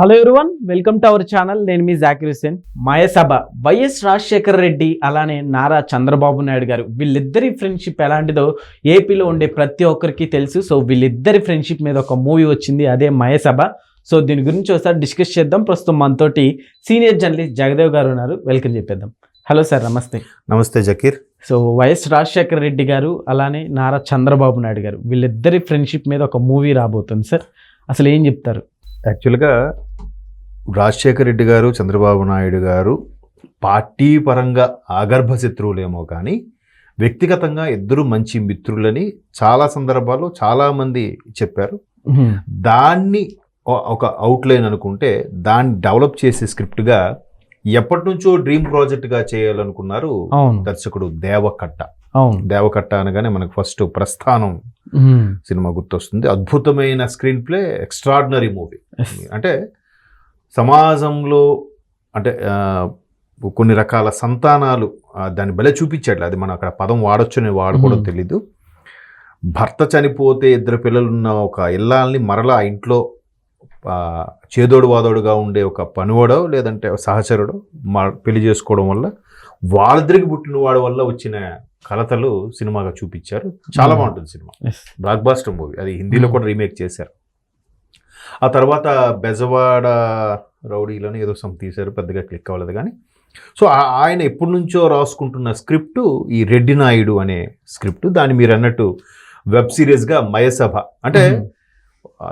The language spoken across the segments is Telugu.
Hello everyone welcome to our channel నేను మీ జాకిర్ హుసేన్ మయసభ వైఎస్ రాజశేఖర రెడ్డి అలానే నారా చంద్రబాబు నాయుడు గారు. వీళ్ళిద్దరి ఫ్రెండ్షిప్ ఎలాంటిదో ఏపీలో ఉండే ప్రతి ఒక్కరికి తెలుసు. సో వీళ్ళిద్దరి ఫ్రెండ్షిప్ మీద ఒక మూవీ వచ్చింది. అదే మయసభ సో దీని గురించి ఒకసారి డిస్కస్ చేద్దాం. ప్రస్తుతం మనతోటి సీనియర్ జర్నలిస్ట్ జగదేవ్ గారు ఉన్నారు. వెల్కమ్ చెప్పేద్దాం. హలో సార్ నమస్తే. నమస్తే జకీర్. సో వైఎస్ రాజశేఖర రెడ్డి గారు అలానే నారా చంద్రబాబు నాయుడు గారు. వీళ్ళిద్దరి ఫ్రెండ్షిప్ మీద ఒక మూవీ రాబోతుంది సార్ అసలు ఏం చెప్తారు? యాక్చువల్గా రాజశేఖర రెడ్డి గారు చంద్రబాబు నాయుడు గారు పార్టీ పరంగా ఆగర్భ శత్రువులేమో కానీ వ్యక్తిగతంగా ఇద్దరు మంచి మిత్రులని చాలా సందర్భాల్లో చాలామంది చెప్పారు. దాన్ని ఒక అవుట్లైన్ అనుకుంటే దాన్ని డెవలప్ చేసే స్క్రిప్ట్గా ఎప్పటి నుంచో డ్రీమ్ ప్రాజెక్ట్గా చేయాలనుకున్నారు దర్శకుడు దేవకట్ట దేవకట్ట అనగానే మనకు ఫస్ట్ ప్రస్థానం. సినిమా గుర్తొస్తుంది అద్భుతమైన స్క్రీన్ ప్లే ఎక్స్ట్రాడినరీ మూవీ. అంటే సమాజంలో అంటే కొన్ని రకాల సంతానాలు దాన్ని భలే చూపించాడు అది మనం అక్కడ పదం వాడొచ్చు వాడకూడదు. తెలీదు భర్త చనిపోతే ఇద్దరు పిల్లలున్న ఒక ఇల్లాల్ని మరలా ఇంట్లో చేదోడు వాదోడుగా ఉండే ఒక పనివాడో లేదంటే సహచరుడో మా పెళ్ళి చేసుకోవడం వల్ల వాళ్ళిద్దరికి పుట్టిన వాడి వల్ల వచ్చిన కలతలు సినిమాగా చూపించారు చాలా. బాగుంటుంది సినిమా. బ్లాక్ బాస్టర్ మూవీ అది హిందీలో. కూడా రీమేక్ చేశారు ఆ తర్వాత బెజవాడ రౌడీలోనే ఏదో సమ్ తీశారు పెద్దగా క్లిక్ అవ్వలేదు కానీ. సో ఆ- ఆయన ఎప్పటి నుంచో రాసుకుంటున్న స్క్రిప్ట్ ఈ రెడ్డి నాయుడు అనే స్క్రిప్ట్. దాన్ని మీరు అన్నట్టు వెబ్ సిరీస్గా మయసభ. అంటే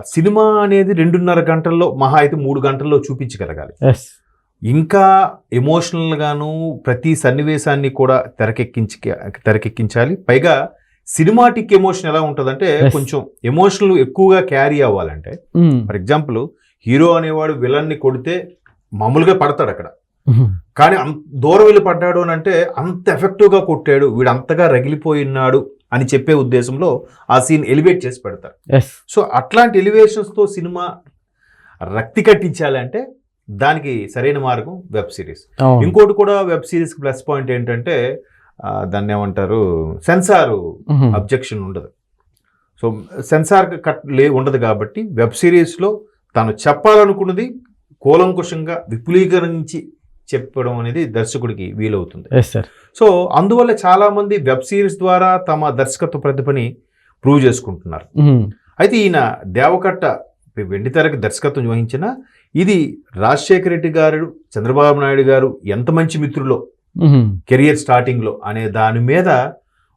సినిమా అనేది రెండున్నర గంటల్లో మహా అయితే మూడు గంటల్లో చూపించగలగాలి. ఇంకా ఎమోషనల్గాను ప్రతి సన్నివేశాన్ని కూడా తెరకెక్కించి తెరకెక్కించాలి. పైగా సినిమాటిక్ ఎమోషన్ ఎలా ఉంటుందంటే. కొంచెం ఎమోషనల్ ఎక్కువగా క్యారీ అవ్వాలంటే. ఫర్ ఎగ్జాంపుల్ హీరో అనేవాడు విలన్ని కొడితే మామూలుగా పడతాడు అక్కడ మ్మ్. కానీ అంత దూరం వెళ్ళి పడ్డాడు అని అంటే అంత ఎఫెక్టివ్గా కొట్టాడు వీడు అంతగా రగిలిపోయి ఉన్నాడు అని చెప్పే ఉద్దేశంలో ఆ సీన్ ఎలివేట్ చేసి పెడతారు. సో అట్లాంటి ఎలివేషన్స్తో సినిమా రక్తి కట్టించాలంటే దానికి సరైన మార్గం వెబ్ సిరీస్. ఇంకోటి కూడా వెబ్ సిరీస్ ప్లస్ పాయింట్ ఏంటంటే దాన్ని ఏమంటారు సెన్సార్. అబ్జెక్షన్ ఉండదు సో సెన్సార్ కట్ లే ఉండదు కాబట్టి వెబ్ సిరీస్లో తను చెప్పాలనుకున్నది కూలంకుషంగా విపులీకరించి చెప్పడం అనేది దర్శకుడికి వీలవుతుంది Yes, sir. సో అందువల్ల చాలామంది వెబ్ సిరీస్ ద్వారా తమ దర్శకత్వ ప్రతిభని ప్రూవ్ చేసుకుంటున్నారు. అయితే ఈయన దేవకట్ట వెండితెరకి దర్శకత్వం వహించిన ఇది రాజశేఖర రెడ్డి గారు చంద్రబాబు నాయుడు గారు ఎంత మంచి మిత్రులో. కెరియర్ స్టార్టింగ్లో అనే దాని మీద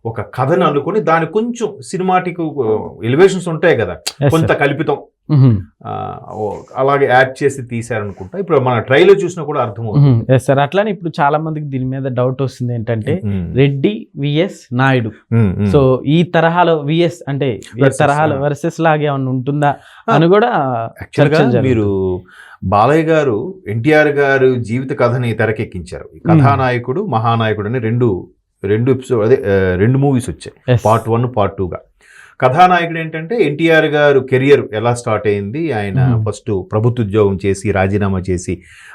ఒక కథను అనుకుని దాని కొంచెం సినిమాటిక్ ఎలివేషన్స్ ఉంటాయి కదా. కొంత. కల్పితం. అలాగే యాడ్ చేసి తీశారనుకుంటా ఇప్పుడు మన ట్రైలర్ చూసినా కూడా అర్థమవుతుంది sir. అట్లానే ఇప్పుడు చాలా మందికి దీని మీద డౌట్ వస్తుంది ఏంటంటే రెడ్డి విఎస్ నాయుడు. సో ఈ తరహాలో విఎస్ అంటే తరహాలో. వర్సెస్ లాగా ఏమన్నా ఉంటుందా అని కూడా. మీరు బాలయ్య గారు ఎన్టీఆర్ గారు జీవిత కథని తెరకెక్కించారు కథానాయకుడు మహానాయకుడు అని రెండు రెండు ఎపిసోడ్ అదే రెండు మూవీస్ వచ్చాయి. పార్ట్ వన్ పార్ట్ టూగా కథానాయకుడు ఏంటంటే ఎన్టీఆర్ గారు కెరియర్ ఎలా స్టార్ట్ అయింది ఆయన. ఫస్ట్ ప్రభుత్వ ఉద్యోగం చేసి రాజీనామా చేసి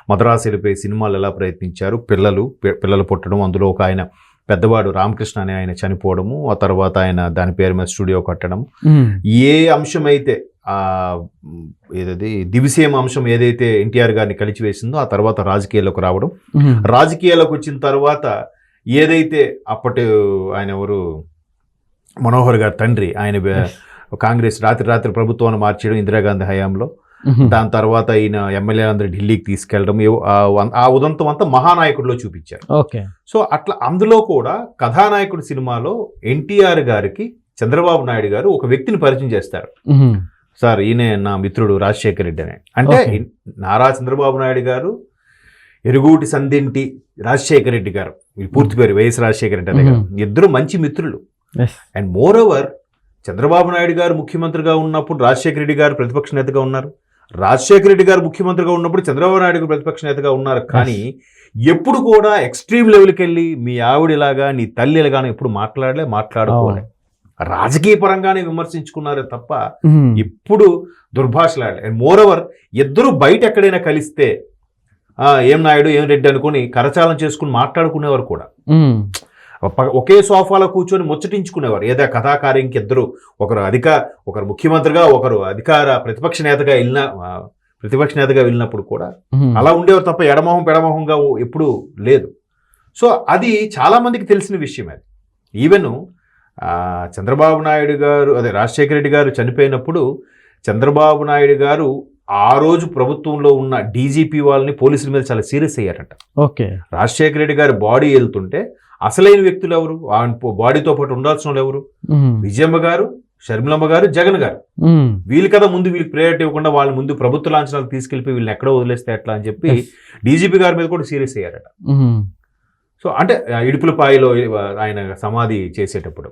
మద్రాసు వెళ్ళిపోయి సినిమాలు ఎలా ప్రయత్నించారు పిల్లలు పిల్లలు పుట్టడం అందులో ఒక ఆయన పెద్దవాడు రామకృష్ణ అనే ఆయన చనిపోవడము ఆ తర్వాత ఆయన దాని పేరు మీద స్టూడియో కట్టడం. ఏ అంశం అయితే ఆ మ్, ఏదది దివిసేమ అంశం ఏదైతే ఎన్టీఆర్ గారిని కలిచివేసిందో ఆ తర్వాత రాజకీయాల్లోకి రావడం మ్మ్. రాజకీయాల్లోకి వచ్చిన తర్వాత ఏదైతే అప్పటి ఆయన ఎవరు మనోహర్ గారి తండ్రి ఆయన. కాంగ్రెస్ రాత్రి రాత్రి ప్రభుత్వాన్ని మార్చడం ఇందిరాగాంధీ హయాంలో. దాని తర్వాత ఈయన ఎమ్మెల్యేలందరూ ఢిల్లీకి తీసుకెళ్ళడం ఆ ఉదంతం అంతా మహానాయకుడిలో చూపించారు ఓకే సో అట్లా అందులో కూడా కథానాయకుడు సినిమాలో ఎన్టీఆర్ గారికి చంద్రబాబు నాయుడు గారు ఒక వ్యక్తిని పరిచయం చేస్తారు. సార్ ఈయనే నా మిత్రుడు రాజశేఖర్ రెడ్డి అని అంటే. నారా చంద్రబాబు నాయుడు గారు ఎరుగుటి సందింటి రాజశేఖర్ రెడ్డి గారు పూర్తి పేరు వైఎస్ రాజశేఖర్ రెడ్డి కదా. ఇద్దరు మంచి మిత్రులు. And moreover Chandrababu Naidu గారు ముఖ్యమంత్రిగా ఉన్నప్పుడు రాజశేఖర రెడ్డి గారు ప్రతిపక్ష నేతగా ఉన్నారు. రాజశేఖర రెడ్డి గారు ముఖ్యమంత్రిగా ఉన్నప్పుడు చంద్రబాబు నాయుడు గారు ప్రతిపక్ష నేతగా ఉన్నారు. కానీ ఎప్పుడు కూడా ఎక్స్ట్రీమ్ లెవెల్కి వెళ్ళి మీ ఆవిడలాగా నీ తల్లి ఇలాగానే ఎప్పుడు మాట్లాడలే మాట్లాడుకోలే. రాజకీయ పరంగానే విమర్శించుకున్నారే తప్ప. ఇప్పుడు దుర్భాషలాడలే. అండ్ మోర్ ఓవర్ ఇద్దరు బయట ఎక్కడైనా కలిస్తే "ఆ, ఏం నాయుడు ఏం రెడ్డి అనుకుని కరచాలం చేసుకుని మాట్లాడుకునేవారు కూడా. ప- ఒకే సోఫాలో కూర్చొని ముచ్చటించుకునేవారు. ఏదో కథాకార్యంకి ఇద్దరు ఒకరు అధిక ఒకరు ముఖ్యమంత్రిగా ఒకరు అధికార ప్రతిపక్ష నేతగా వెళ్ళిన ప్రతిపక్ష నేతగా వెళ్ళినప్పుడు కూడా. అలా ఉండేవారు తప్ప ఎడమొహం పెడమొహంగా ఎప్పుడూ లేదు. సో అది చాలా మందికి తెలిసిన విషయం అది. ఈవెన్ చంద్రబాబు నాయుడు గారు అదే రాజశేఖర రెడ్డి గారు చనిపోయినప్పుడు చంద్రబాబు నాయుడు గారు ఆ రోజు ప్రభుత్వంలో ఉన్న డీజీపీ వాళ్ళని పోలీసుల మీద చాలా సీరియస్ అయ్యారంట. ఓకే. రాజశేఖర రెడ్డి గారి బాడీ వెళ్తుంటే అసలైన వ్యక్తులు ఎవరు బాడీతో పాటు ఉండాల్సిన వాళ్ళు ఎవరు. విజయమ్మ గారు షర్మిలమ్మ గారు జగన్ గారు. వీళ్ళు కదా ముందు వీళ్ళకి ప్రేయర్ ఇవ్వకుండా వాళ్ళ ముందు ప్రభుత్వ లాంఛనాలు తీసుకెళ్ళిపోయి వీళ్ళని ఎక్కడో వదిలేస్తే ఎట్లా అని చెప్పి. డీజీపీ గారి మీద కూడా సీరియస్ అయ్యారట. సో అంటే ఇడుపులపాయలో ఆయన సమాధి చేసేటప్పుడు.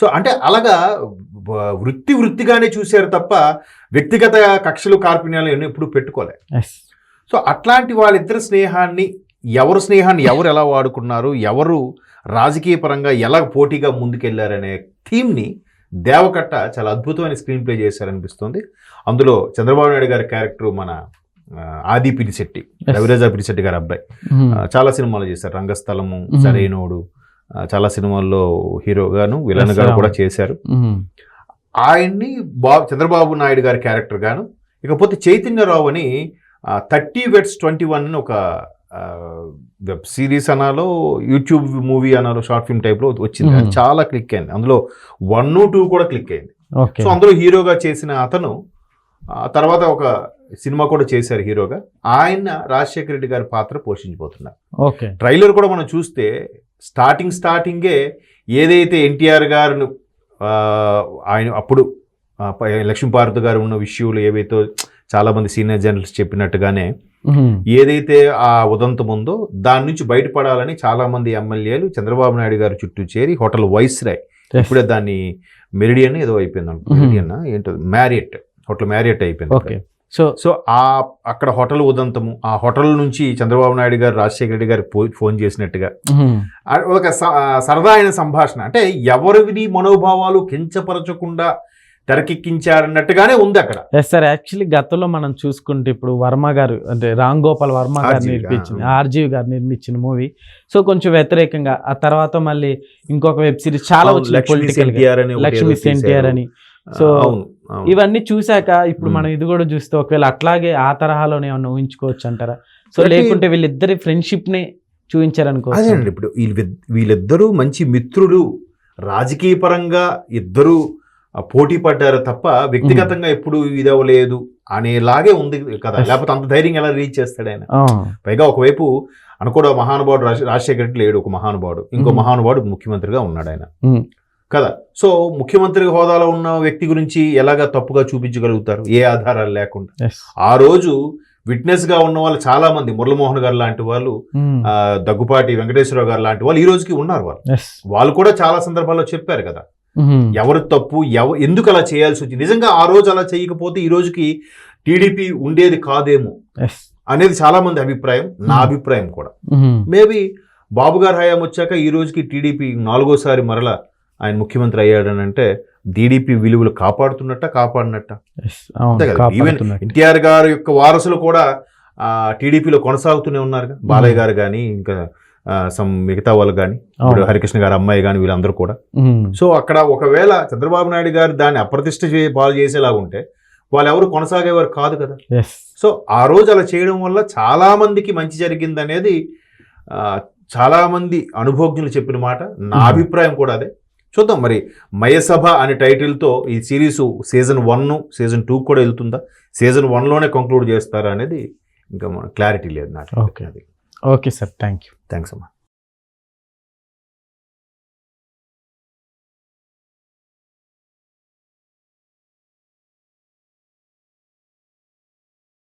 సో అంటే అలాగా వృత్తి వృత్తిగానే చూశారు తప్ప వ్యక్తిగత కక్షలు కార్పణ్యాలు ఎన్నో ఎప్పుడు పెట్టుకోలే. సో అట్లాంటి వాళ్ళిద్దరి స్నేహాన్ని ఎవరు స్నేహాన్ని ఎవరు ఎలా వాడుకున్నారు ఎవరు రాజకీయ పరంగా ఎలా పోటీగా ముందుకెళ్ళారనే థీమ్ని దేవకట్ట చాలా అద్భుతమైన స్క్రీన్ ప్లే చేశారనిపిస్తుంది అందులో చంద్రబాబు నాయుడు గారి క్యారెక్టర్ మన ఆది పినిశెట్టి. రవిరాజా పినిశెట్టి గారి అబ్బాయి చాలా సినిమాలు చేశారు రంగస్థలము. సరైనోడు చాలా సినిమాల్లో హీరోగాను విలన్ అవును. కూడా చేశారు. ఆయన్ని బాబు చంద్రబాబు నాయుడు గారి క్యారెక్టర్ గాను ఇకపోతే చైతన్యరావు అని థర్టీ వెట్స్ ట్వంటీ వన్ అని ఒక వెబ్ సిరీస్ అనాలో యూట్యూబ్ మూవీ అనాలో షార్ట్ ఫిల్మ్ టైప్లో వచ్చింది. చాలా క్లిక్ అయింది. అందులో వన్ టూ కూడా క్లిక్ అయింది. సో అందులో హీరోగా చేసిన అతను తర్వాత ఒక సినిమా కూడా చేశారు హీరోగా. ఆయన రాజశేఖర రెడ్డి గారి పాత్ర పోషించబోతున్నారు ఓకే. ట్రైలర్ కూడా మనం చూస్తే స్టార్టింగ్ స్టార్టింగే ఏదైతే ఎన్టీఆర్ గారు ఆయన అప్పుడు లక్ష్మీపార్వతి గారు ఉన్న విషయాలు ఏవైతే చాలా మంది సీనియర్ జర్నలిస్ట్ చెప్పినట్టుగానే. ఏదైతే ఆ ఉదంతం ఉందో దాని నుంచి బయటపడాలని చాలా మంది ఎమ్మెల్యేలు చంద్రబాబు నాయుడు గారు చుట్టూ చేరి హోటల్ వైస్ రాయ్. ఇప్పుడే దాన్ని మెరిడియన్ ఏదో అయిపోయింది. మెరిడియన్ ఏంటో? మ్యారియట్. హోటల్ మ్యారియట్ అయిపోయింది ఓకే సో సో ఆ అక్కడ హోటల్ ఉదంతము ఆ హోటల్ నుంచి చంద్రబాబు నాయుడు గారు రాజశేఖర రెడ్డి గారు ఫోన్ చేసినట్టుగా. ఒక సరదా అయిన సంభాషణ. అంటే ఎవరివి మనోభావాలు కించపరచకుండా తెరకెక్కించారన్నట్టుగానే ఉంది అక్కడ. ఎస్ సార్ యాక్చువల్లీ గతంలో మనం చూసుకుంటే ఇప్పుడు వర్మ గారు అంటే రామ్ గోపాల్ వర్మ గారు నిర్మించిన. ఆర్జీవి గారు నిర్మించిన మూవీ సో కొంచెం వ్యతిరేకంగా ఆ తర్వాత మళ్ళీ ఇంకొక వెబ్ సిరీస్ చాలా వచ్చినాయి లక్ష్మీ పొలిటికల్ సెన్టీఆర్ అని లక్ష్మీ సో. ఇవన్నీ చూశాక ఇప్పుడు మ్మ్. మనం ఇది కూడా చూస్తే ఒకవేళ అట్లాగే ఆ తరహాలోనే ఏమన్నా ఊహించుకోవచ్చు అంటారా? సో లేకుంటే వీళ్ళిద్దరి ఫ్రెండ్షిప్ని అదేనండి ఇప్పుడు వీళ్ళు వీళ్ళిద్దరూ మంచి మిత్రులు రాజకీయ పరంగా ఇద్దరు పోటీ పడ్డారు తప్ప వ్యక్తిగతంగా ఎప్పుడు ఇదవలేదు అనేలాగే ఉంది కదా. లేకపోతే అంత ధైర్యం ఎలా రీచ్ చేస్తాడు ఆయన పైగా ఒకవైపు అనుకోడు మహానుభావుడు రాజ- రాజశేఖర రెడ్డి లేడు ఒక మహానుభావుడు ఇంకో. మహానుభావుడు ముఖ్యమంత్రిగా ఉన్నాడు ఆయన. కదా సో ముఖ్యమంత్రి హోదాలో ఉన్న వ్యక్తి గురించి ఎలాగా తప్పుగా చూపించగలుగుతారు ఏ ఆధారాలు లేకుండా. ఆ రోజు విట్నెస్గా ఉన్న వాళ్ళు చాలా మంది మురళమోహన్ గారు లాంటి వాళ్ళు దగ్గుపాటి వెంకటేశ్వరరావు గారు లాంటి వాళ్ళు ఈ రోజుకి ఉన్నారు వాళ్ళు. వాళ్ళు కూడా చాలా సందర్భాల్లో చెప్పారు కదా. ఎవరు తప్పు ఎవ ఎందుకు అలా చేయాల్సి వచ్చింది నిజంగా ఆ రోజు అలా చేయకపోతే ఈ రోజుకి టీడీపీ ఉండేది కాదేమో. అనేది చాలా మంది అభిప్రాయం నా. అభిప్రాయం కూడా. మేబీ బాబు గారు హయాం వచ్చాక ఈ రోజుకి టీడీపీ నాలుగోసారి మరల ఆయన ముఖ్యమంత్రి అయ్యాడని అంటే టీడీపీ విలువలు కాపాడుతున్నట్ట కాపాడినట్ట ఈవెన్. ఎన్టీఆర్ గారి యొక్క వారసులు కూడా టీడీపీలో కొనసాగుతూనే ఉన్నారు బాలయ్య గారు కానీ ఇంకా సమ్ మిగతా వాళ్ళు కానీ ఇప్పుడు. హరికృష్ణ గారు అమ్మాయి కానీ వీళ్ళందరూ కూడా. సో అక్కడ ఒకవేళ చంద్రబాబు నాయుడు గారు దాన్ని అప్రతిష్ట చే- పాలు చేసేలాగా ఉంటే వాళ్ళు ఎవరు కొనసాగేవారు కాదు కదా. సో ఆ రోజు అలా చేయడం వల్ల చాలా మందికి మంచి జరిగింది అనేది చాలా మంది అనుభవజ్ఞులు చెప్పిన మాట నా. అభిప్రాయం కూడా అదే చూద్దాం మరి మయసభ అనే టైటిల్తో ఈ series season one season two కూడా వెళ్తుందా సీజన్ వన్లోనే కంక్లూడ్ చేస్తారా అనేది ఇంకా క్లారిటీ లేదు నాకు Okay. Okay sir thank you thanks ಅಮ್ಮ